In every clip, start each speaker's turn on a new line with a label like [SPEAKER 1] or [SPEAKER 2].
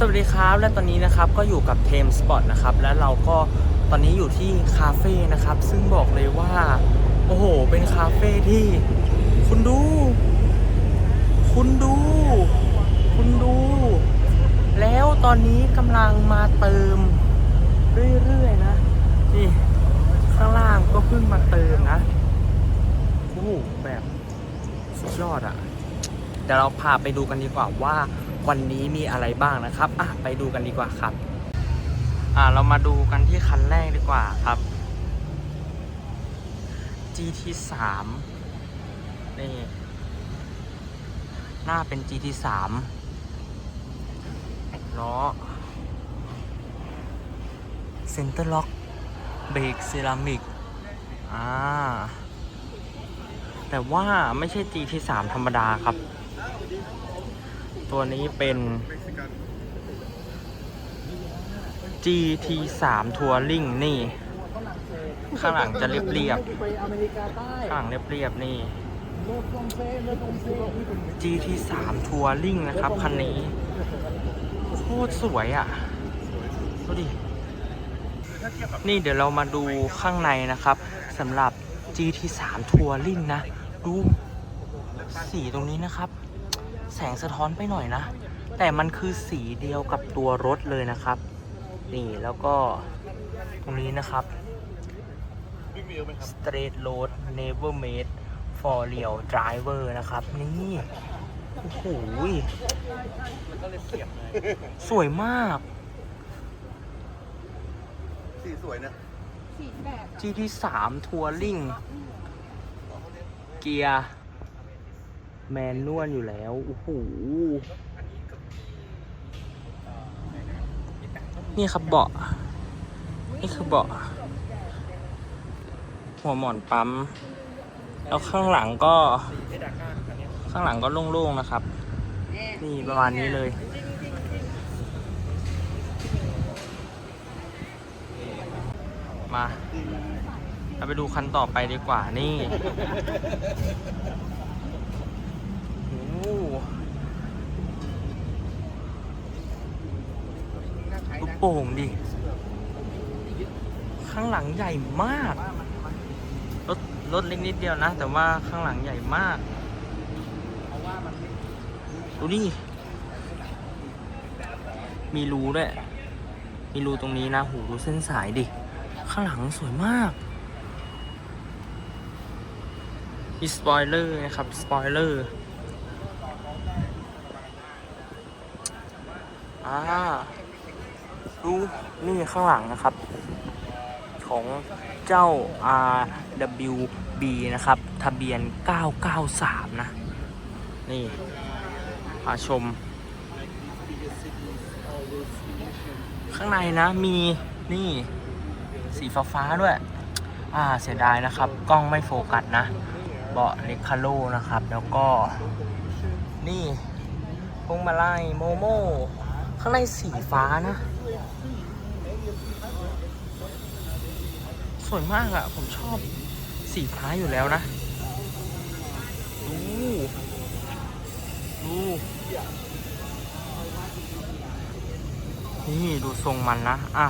[SPEAKER 1] สวัสดีครับ และตอนนี้นะครับก็อยู่กับเทมสปอร์ตนะครับ และเราก็ตอนนี้อยู่ที่คาเฟ่นะครับ ซึ่งบอกเลยว่า โอ้โห เป็นคาเฟ่ที่ คุณดู คุณดู คุณดู แล้วตอนนี้กำลังมาเติม เรื่อยๆนะ นี่ ข้างล่างก็เพิ่งมาเติมนะ โอ้โหแบบสุดยอดอะ่ะเดี๋ยวเราพาไปดูกันดีกว่าว่า วันนี้มีอะไรบ้างนะครับอะไปดูกันดีกว่าครับอะเรามาดูกันที่คันแรกดีกว่าครับ GT 3 นี่หน้าเป็น GT 3 ล้อเซ็นเตอร์ล็อกเบรกเซรามิกอ่าแต่ว่าไม่ใช่ GT 3 ธรรมดาครับ ตัวนี้เป็น GT 3 Touring นี่ ข้างหลังจะเรียบเรียบๆข้างหลังเรียบเรียบๆนี่ GT 3 Touring นะครับ คันนี้ โคตรสวยอะ ดูดิ นี่เดี๋ยวเรามาดูข้างในนะครับสำหรับ GT 3 Touring นะ ดู สีตรงนี้นะครับ แสงสะท้อนไปหน่อยนะ แต่มันคือสีเดียวกับตัวรถเลยนะครับ นี่แล้วก็ตรงนี้นะครับ Straight Road Never Made for Real Driver นะครับ นี่ โอ้โหสวยมาก
[SPEAKER 2] สีสวยนะ
[SPEAKER 1] GT 3 Touring เกียร์ แมนนวลอยู่แล้วโอ้โหนี่ครับเบาะ นี่คือเบาะ หัวหมอนปั๊ม แล้วข้างหลังก็ ข้างหลังก็โล่งๆนะครับ นี่ประมาณนี้เลย มาเราไปดูคันต่อไปดีกว่านี่ โอ้โหลูก โป่งดิ ข้างหลังใหญ่มาก รถรถเล็กนิดเดียวนะ แต่ว่าข้างหลังใหญ่มาก ดูนี่ มีรูด้วย มีรูตรงนี้นะ หูดูเส้นสายดิ ข้างหลังสวยมาก มีสปอยเลอร์นะครับ สปอยเลอร์อ่า นี่ข้างหลังนะครับ ของเจ้า RWB นะครับ ทะเบียน 993 นะ นี่พาชม ข้างในนะมีนี่สีฟ้าฟ้าด้วย อ่าเสียดายนะครับ กล้องไม่โฟกัสนะ เบาะเล็กคาโลนะครับ แล้วก็ นี่พวงมาลัยโมโมข้างในสีฟ้านะ สวยมากอะ่ะ ผมชอบสีฟ้าอยู่แล้วนะดูดูนี่ดูทรงมันนะ อะ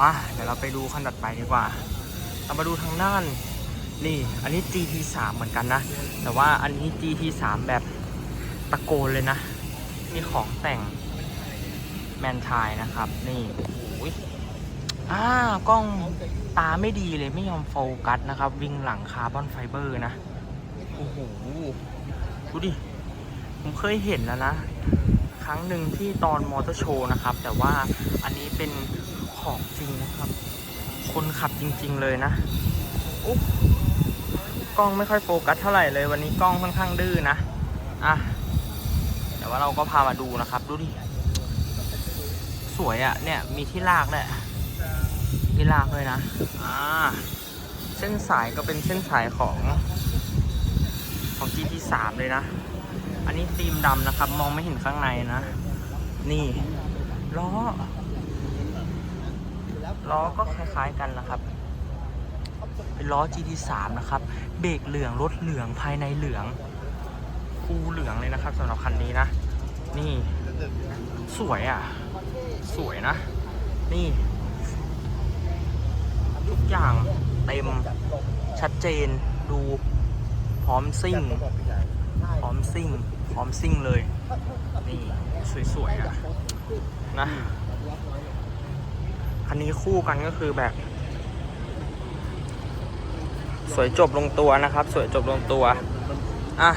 [SPEAKER 1] มา เดี๋ยวเราไปดูคันถัดไปดีกว่า เรามาดูทางด้าน นี่ อันนี้ GT 3 เหมือนกันนะ แต่ว่าอันนี้ GT 3 แบบตะโกนเลยนะนี่ของแต่ง แมนทายนะครับ นี่โอ้ยอ่ากล้องตาไม่ดีเลยไม่ยอมโฟกัสนะครับ วิ่งหลังคาร์บอนไฟเบอร์นะ โอ้โห ดูดิ ผมเคยเห็นแล้วนะ ครั้งหนึ่งที่ตอนมอเตอร์โชว์นะครับ แต่ว่าอันนี้เป็นของจริงนะครับ คนขับจริง ๆ เลยนะอุ๊ยกล้องไม่ค่อยโฟกัสเท่าไหร่เลย วันนี้กล้องค่อนข้างดื้อนะ อะ แต่ว่าเราก็พามาดูนะครับ ดูดิ สวยอะ่ะเนี่ยมีที่ลากด้วยที่ลากด้วยนะอ่าเส้นสายก็เป็นเส้นสายของของ GT3 เลยนะ อันนี้ฟิล์มดำนะครับ มองไม่เห็นข้างในนะ นี่ล้อล้อก็คล้ายๆกันนะครับ เป็นล้อ GT3 นะครับ เบรกเหลืองรถเหลืองภายในเหลืองฟูเหลืองเลยนะครับสำหรับคันนี้นะ นี่ สวยอะ สวยนะ นี่ ทุกอย่างเต็มชัดเจนดูพร้อมซิ่ง พร้อมซิ่ง พร้อมซิ่งเลย นี่ สวยๆอะนะคันนี้คู่กันก็คือแบบ สวยจบลงตัวนะครับ สวยจบลงตัว อะ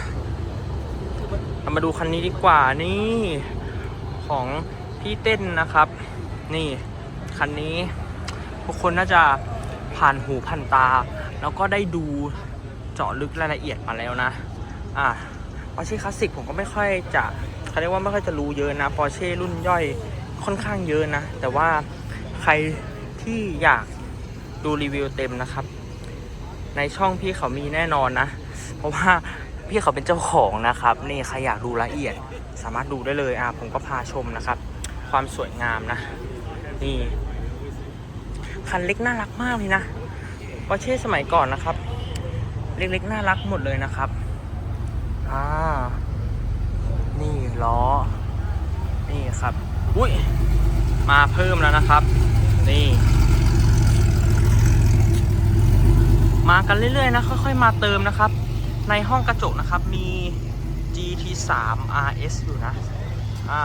[SPEAKER 1] เรามาดูคันนี้ดีกว่านี่ ของ พี่เต้นนะครับ นี่คันนี้ทุกคนน่าจะผ่านหูผ่านตา แล้วก็ได้ดูเจาะลึกรายละเอียดมาแล้วนะอะปอร์เช่คลาสสิกผมก็ไม่ค่อยจะเขาเรียกว่าไม่ค่อยจะรู้เยอะนะปอร์เช่รุ่นย่อยค่อนข้างเยอะนะ แต่ว่าใครที่อยากดูรีวิวเต็มนะครับ ในช่องพี่เขามีแน่นอนนะ เพราะว่าพี่เขาเป็นเจ้าของนะครับ นี่ใครอยากดูละเอียดสามารถดูได้เลยอะผมก็พาชมนะครับ ความสวยงามนะ นี่ คันเล็กน่ารักมากเลยนะปอร์เช่สมัยก่อนนะครับ เล็กๆน่ารักหมดเลยนะครับอ่านี่ล้อ นี่ครับ อุ้ย มาเพิ่มแล้วนะครับ นี่ มากันเรื่อยๆนะ ค่อยๆ มาเติมนะครับ ในห้องกระจกนะครับ มี GT3 RS อยู่นะ อ่า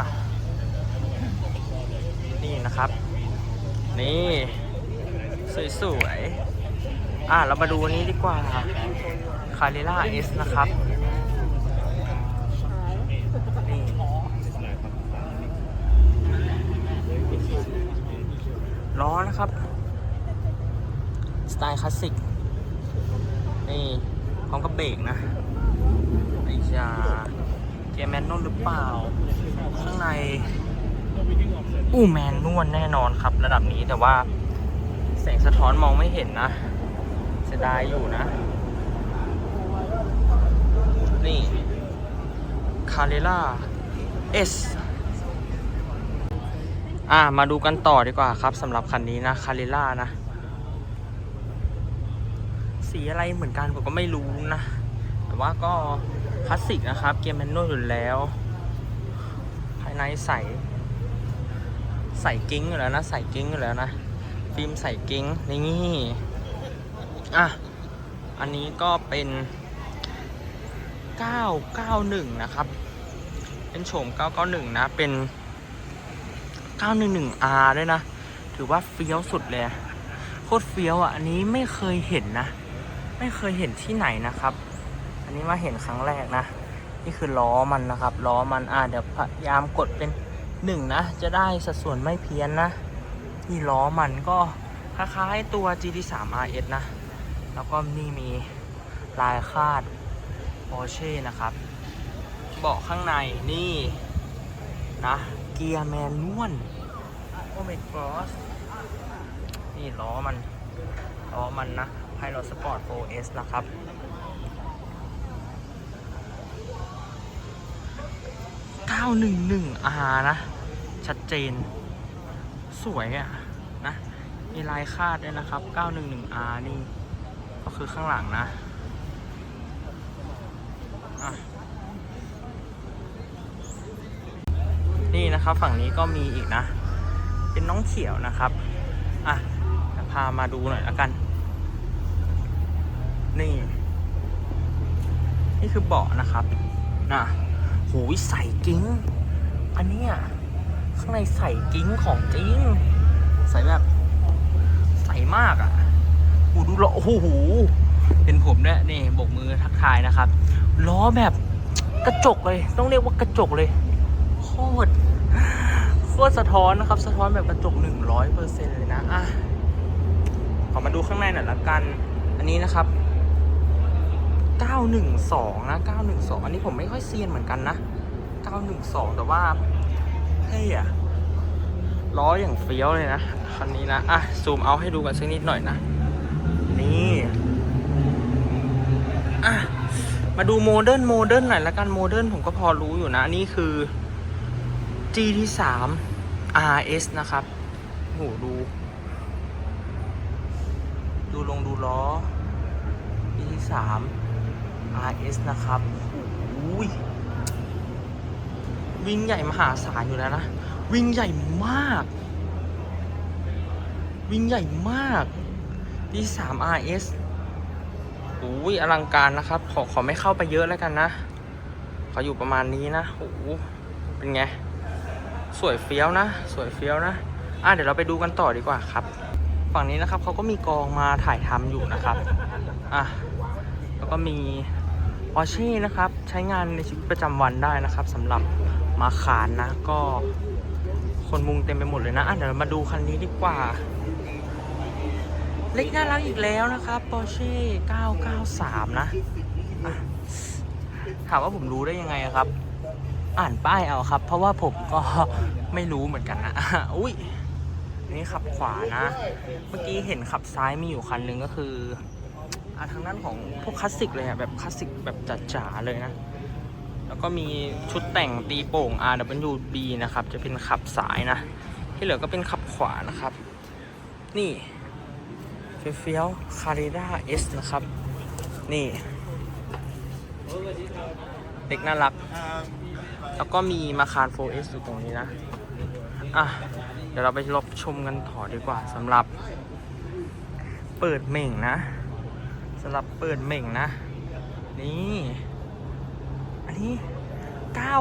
[SPEAKER 1] นี่นะครับ นี่สวยๆ อ่าเรามาดูนี้ดีกว่าคา r ิล่า S นะครับล้อนะครับ สไตล์คลาสสิก นี่พร้อมกับเบรกนะไอ้ชาเกียร์แมนนวลหรือเปล่า ข้างใน อู้แมนนวลแน่นอนครับ ระดับนี้แต่ว่าแสงสะท้อนมองไม่เห็นนะเสียดายอยู่นะ นี่คา r รล่า S อะมาดูกันต่อดีกว่าครับสำหรับคันนี้นะคา r รล่านะ สีอะไรเหมือนกันผมก็ไม่รู้นะ แต่ว่าก็คลาสสิกนะครับ เกียร์แมนนวลอยู่แล้ว ภายในใส ใส่กิ้งอยู่แล้วนะ ใส่กิ้งอยู่แล้วนะ ฟิล์มใส่กิ้งนี่อะอันนี้ก็เป็น 991 นะครับ เป็นโฉม 991 นะ เป็น 911R ด้วยนะ ถือว่าเฟี้ยวสุดเลย โคตรเฟี้ยวอะ อันนี้ไม่เคยเห็นนะ ไม่เคยเห็นที่ไหนนะครับ อันนี้มาเห็นครั้งแรกนะ นี่คือล้อมันนะครับ ล้อมัน อ่าเดี๋ยวพยายามกดเป็น หนึ่งนะ จะได้สัดส่วนไม่เพี้ยนนะนี่ล้อมันก็คล้ายๆตัว GT3 RS นะ แล้วก็นี่มีลายคาด Porsche นะครับ เบาะข้างในนี่นะ เกียร์แมนนวลโอเมกอสนี่ล้อมัน ล้อมันนะ Pilot Sport 4S นะครับ 911R นะ ชัดเจน สวยอะนะ มีลายคาดด้วยนะครับ 911R นี่ ก็คือข้างหลังนะะนี่นะครับฝั่งนี้ก็มีอีกนะ เป็นน้องเขียวนะครับ อะเดี๋ยวพามาดูหน่อยล้วกัน นี่ นี่คือเบาะนะครับ นะ หูใส่กิ้ง อันนี้ย ข้างในใส่กิ้งของจริง ใส่แบบใส่มากอะ่ะหูดูล้อโอ้โหเป็นผมเนี่ยนี่โบกมือทักทายนะครับ ล้อแบบกระจกเลย ต้องเรียกว่ากระจกเลย โคตรโคตรสะท้อนนะครับ สะท้อนแบบกระจกหนึ่งร้อยเปอร์เซ็นต์เลยนะอะขอมาดูข้างในหน่อยละกัน อันนี้นะครับ 912 นะ 912 อันนี้ผมไม่ค่อยเซียนเหมือนกันนะ 912 แต่ว่า เท่อะล้ออย่างเฟี้ยวเลยนะคันนี้นะ อะ ซูมเอาให้ดูกันสักนิดหน่อยนะ นี่อะมาดูโมเดิร์นโมเดิร์นหน่อยละกันโมเดิร์นผมก็พอรู้อยู่นะ นี่คือ GT3 RS นะครับโหดู ดูลงดูล้อ GT3 RS นะครับอุ้ย วิ่งใหญ่มหาศาลอยู่แล้วนะ วิ่งใหญ่มาก วิ่งใหญ่มากดีสาม RS โอ้ยอลังการนะครับ ขอขอไม่เข้าไปเยอะแล้วกันนะ ขออยู่ประมาณนี้นะโอ้เป็นไง สวยเฟี้ยวนะ สวยเฟี้ยวนะ อะเดี๋ยวเราไปดูกันต่อดีกว่าครับ ฝั่งนี้นะครับเขาก็มีกองมาถ่ายทำอยู่นะครับ อะ แล้วก็มีออเช่นะครับ ใช้งานในชีวิตประจำวันได้นะครับสำหรับ มาขานนะ ก็คนมุงเต็มไปหมดเลยนะอะเดี๋ยวมาดูคันนี้ดีกว่า เล็กน่ารักอีกแล้วนะครับ Porsche 993 นะะถามว่าผมรู้ได้ยังไงครับ อ่านป้ายเอาครับ เพราะว่าผมก็ไม่รู้เหมือนกันนะอุ้ยนี่ขับขวานะ เมื่อกี้เห็นขับซ้ายมีอยู่คันหนึ่งก็คืออะทางด้านของพวกคลาสสิกเลยอะแบบคลาสสิกแบบจ๋าๆเลยนะ แล้วก็มีชุดแต่งตีโป่ง RWB นะครับ จะเป็นขับซ้ายนะ ที่เหลือก็เป็นขับขวานะครับ นี่เฟี้ยวๆคาริด้าเอสนะครับ นี่ เด็กน่ารัก แล้วก็มีมาคาร 4S อยู่ตรงนี้นะ อะ เดี๋ยวเราไปรับชมกันต่อดีกว่าสำหรับ เปิดเหม่งนะสำหรับเปิดเหม่งนะ นี่ อันนี้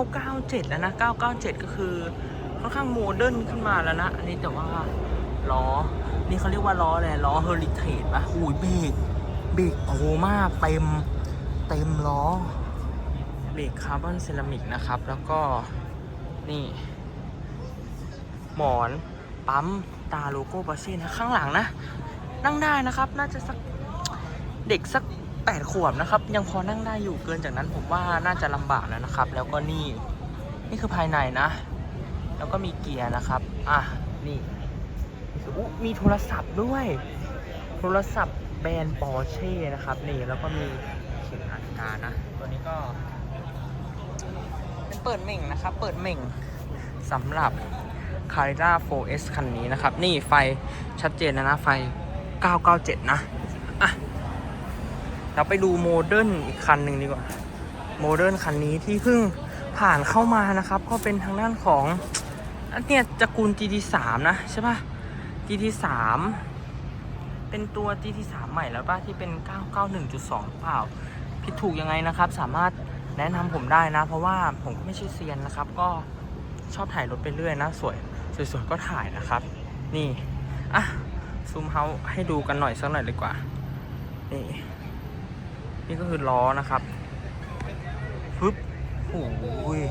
[SPEAKER 1] 997 แล้วนะ 997 ก็คือค่อนข้างโมเดิร์นขึ้นมาแล้วนะ อันนี้แต่ว่าล้อ นี่เขาเรียกว่าล้ออะไรล้อเฮอริเทจป่ะหูยเบรกเบรกโตมากเต็มเต็มล้อเบรกคาร์บอนเซรามิกนะครับ แล้วก็นี่ หมอนปั๊มตาโลโก้บอเช่นะข้างหลังนะ นั่งได้นะครับ น่าจะสักเด็กสัก แปดขวบนะครับ ยังพอนั่งได้อยู่เกินจากนั้นผมว่าน่าจะลำบากแล้วนะครับ แล้วก็นี่นี่คือภายในนะ แล้วก็มีเกียร์นะครับ อะนี่มีโทรศัพท์ด้วย โทรศัพท์แบรนด์ปอร์เช่นะครับ นี่แล้วก็มีเข็มนาฬิกานะ ตัวนี้ก็เป็นเปิดเหม่งนะครับ เปิดเหม่งสำหรับ c a r r a 4S คันนี้นะครับ นี่ไฟชัดเจนนะนะไฟ 997 นะ อะ เราไปดูโมเดิร์นอีกคันหนึ่งดีกว่า โมเดิร์นคันนี้ที่เพิ่งผ่านเข้ามานะครับ ก็เป็นทางด้านของอันเนี้ยตระกูล GT3 นะใช่ปะ GT3 เป็นตัว GT3 ใหม่แล้วป่ะที่เป็น 991.2 เปล่า ผิดถูกยังไงนะครับ สามารถแนะนำผมได้นะ เพราะว่าผมก็ไม่ใช่เซียนนะครับ ก็ชอบถ่ายรถไปเรื่อยนะ สวย สวยๆก็ถ่ายนะครับ นี่ อะ ซูมเฮาให้ดูกันหน่อยสักหน่อยดีกว่า นี่ นี่ก็คือล้อนะครับปึ๊บโอ้ย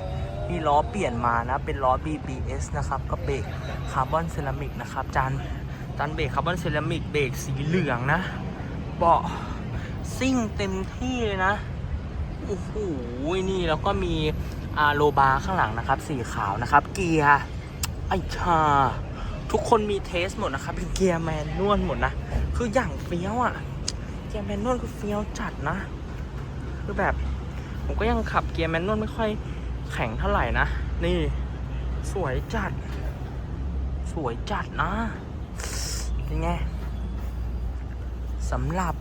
[SPEAKER 1] นี่ล้อเปลี่ยนมานะ เป็นล้อ BBS นะครับก็เบรกคาร์บอนเซรามิกนะครับจานจานเบรกคาร์บอนเซรามิกเบรกสีเหลืองนะเบาะซิ่งเต็มที่เลยนะโอ้โหนี่แล้วก็มีอาโลบาข้างหลังนะครับ สีขาวนะครับ เกียร์ไอชาทุกคนมีเทสหมดนะครับเป็นเกียร์แมนนวลหมดนะ คืออย่างเฟี้ยวอะ เกียร์แมนนวลคือเฟี้ยวจัดนะ คือแบบ ผมก็ยังขับเกียร์แมนนวลไม่ค่อยแข็งเท่าไหร่นะ นี่ สวยจัด สวยจัดนะเป็นไงสำหรับ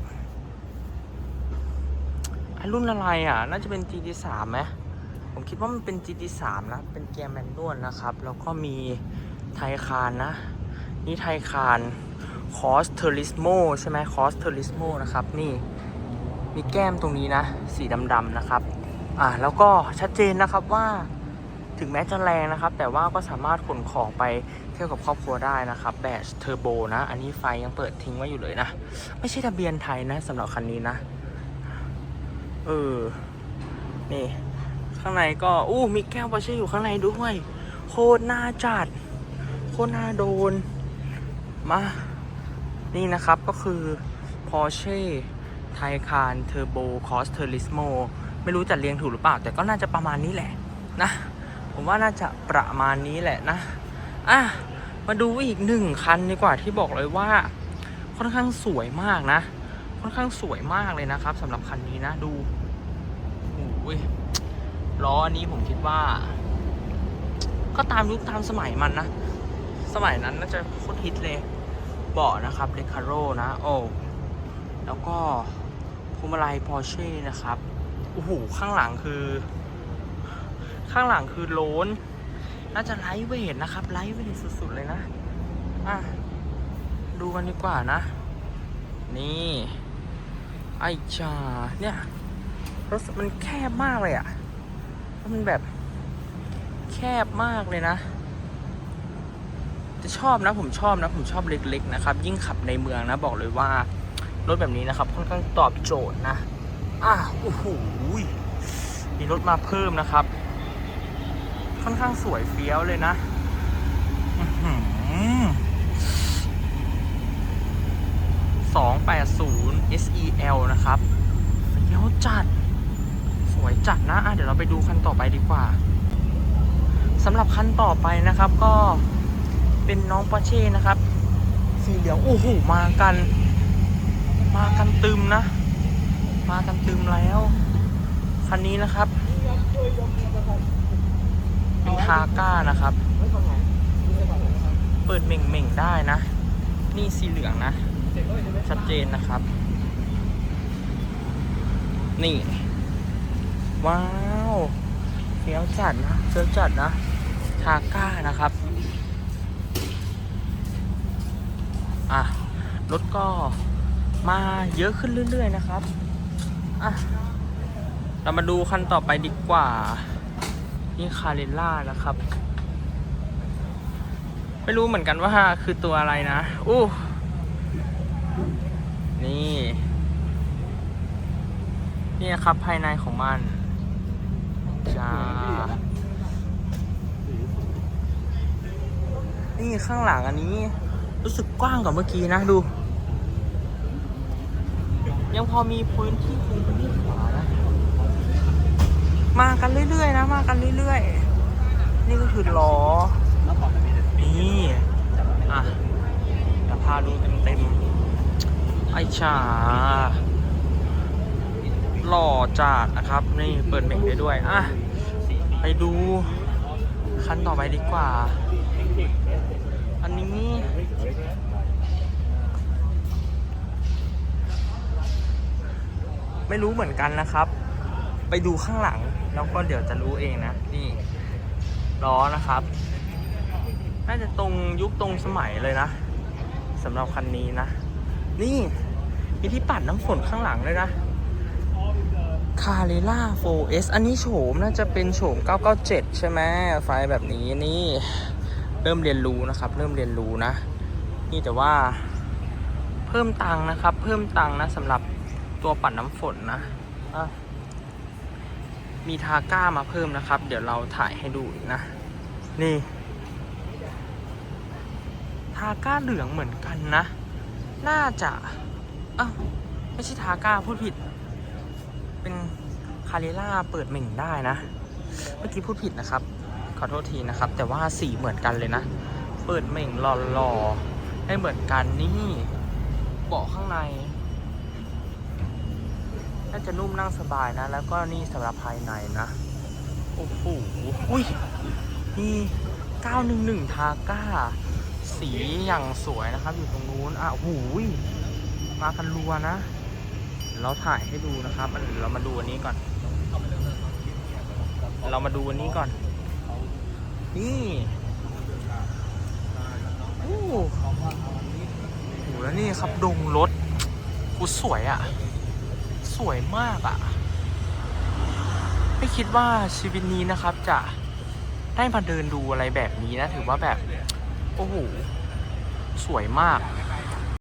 [SPEAKER 1] รุ่นอะไรอะ น่าจะเป็น GT3 ไหมผมคิดว่ามันเป็น GT3 นะ เป็นเกียร์แมนนวลนะครับ แล้วก็มีไทคานนะ นี่ไทคาน คอสเทอริสโมใช่ไหมคอสเทอริสโมนะครับ นี่มีแก้มตรงนี้นะ สีดำๆนะครับอ่าแล้วก็ชัดเจนนะครับว่าถึงแม้จะแรงนะครับ แต่ว่าก็สามารถขนของไปเที่ยวกับครอบครัวได้นะครับแบชเทอร์โบนะ อันนี้ไฟยังเปิดทิ้งไว้อยู่เลยนะ ไม่ใช่ทะเบียนไทยนะสำหรับคันนี้นะ เออ นี่ ข้างในก็อู้มีแก้วปอร์เช่อยู่ข้างในด้วย โคตรน่าจัด โคตรน่าโดน มา นี่นะครับก็คือ Porsche Taycan Turbo Cross Turismo ไม่รู้จัดเรียงถูกหรือเปล่า แต่ก็น่าจะประมาณนี้แหละนะ ผมว่าน่าจะประมาณนี้แหละนะ อะ มาดูอีกหนึ่งคันดีกว่าที่บอกเลยว่า ค่อนข้างสวยมากนะ ค่อนข้างสวยมากเลยนะครับสำหรับคันนี้นะดูโอ้ยล้ออันนี้ผมคิดว่า ก็ตามยุคตามสมัยมันนะ สมัยนั้นน่าจะโคตรฮิตเลย เบาะนะครับเ e คาโรนะโอ้แล้วก็พวงมาลัยพอร์เช่นะครับโอ้โหข้างหลังคือ ข้างหลังคือโล้นน่าจะไลท์เวทนะครับไลท์เวทสุดๆเลยนะอะดูกันดีกว่านะ นี่ไอ้ชาเนี่ยรถมันแคบมากเลยอะ่ะมันแบบแคบมากเลยนะ จะชอบนะผมชอบนะผมชอบเล็กๆนะครับ ยิ่งขับในเมืองนะบอกเลยว่ารถแบบนี้นะครับ ค่อนข้างตอบโจทย์นะอะโอ้โหมีรถมาเพิ่มนะครับ ค่อนข้างสวยเฟี้ยวเลยนะอื้อหือ280 SEL นะครับเฟี้ยวจัด สวยจัดนะอะเดี๋ยวเราไปดูคันต่อไปดีกว่าสำหรับคันต่อไปนะครับก็ เป็นน้องปอเช่นะครับ สีเหลืองโอ้โหมากัน มากันตึมนะ มากันตึมแล้ว คันนี้นะครับ เป็นทาก้านะครับ เปิดเม่งเม่งได้นะ นี่สีเหลืองนะ ชัดเจนนะครับ นี่ ว้าวเฟี้ยวจัดนะเฟี้ยวจัดนะทาก้านะครับ อะรถก็มาเยอะขึ้นเรื่อย ๆ นะครับอะเรามาดูคันต่อไปดีกว่า นี่คาเรล่านะครับ ไม่รู้เหมือนกันว่าคือตัวอะไรนะอู้นี่ นี่ครับภายในของมันจ้านี่ข้างหลังอันนี้ รู้สึกกว้างกว่าเมื่อกี้นะดู ยังพอมีพื้นที่คงพื้นที่ขวานะมากันเรื่อยๆนะ มากันเรื่อยๆ นี่ก็คือล้อนี่อะจะพาดูเต็มๆไอชาหล่อจัดนะครับ นี่เปิดเบ่งได้ด้วย อะ ไปดูคันต่อไปดีกว่า อันนี้ ไม่รู้เหมือนกันนะครับ ไปดูข้างหลังแล้วก็เดี๋ยวจะรู้เองนะ นี่ล้อนะครับ น่าจะตรงยุคตรงสมัยเลยนะสำหรับคันนี้นะ นี่มีที่ปัดน้ำฝนข้างหลังเลยนะคาเรล่า 4S อันนี้โฉมน่าจะเป็นโฉม 997 ใช่ไหมไฟแบบนี้นี่เริ่มเรียนรู้นะครับ เริ่มเรียนรู้นะ นี่แต่ว่าเพิ่มตังนะครับ เพิ่มตังนะสำหรับ ตัวปัดน้ำฝนนะะมีทาก้ามาเพิ่มนะครับ เดี๋ยวเราถ่ายให้ดูนะ นี่ ทาก้าเหลืองเหมือนกันนะ น่าจะอ้าวไม่ใช่ทาก้าพูดผิด เป็นคาเรล่าเปิดเหม่งได้นะ เมื่อกี้พูดผิดนะครับ ขอโทษทีนะครับ แต่ว่าสีเหมือนกันเลยนะ เปิดเหม่งหล่อๆให้เหมือนกันนี่ เบาะข้างในาจะนุ่มนั่งสบายนะ แล้วก็นี่สำหรับภายในนะ โอ้โหอุ้ยนี่911 ทาก้า สีอย่างสวยนะครับ อยู่ตรงนู้นอะหูยมากันรัวนะเดี๋ยวเราถ่ายให้ดูนะครับอันเรามาดูอันนี้ก่อน เรามาดูอันนี้ก่อน นี่โอ้โหแล้วนี่ครับดงรถกูสวยอะ สวยมากอะ ไม่คิดว่าชีวิตนี้นะครับ จะได้มาเดินดูอะไรแบบนี้นะ ถือว่าแบบ โอ้โห สวยมาก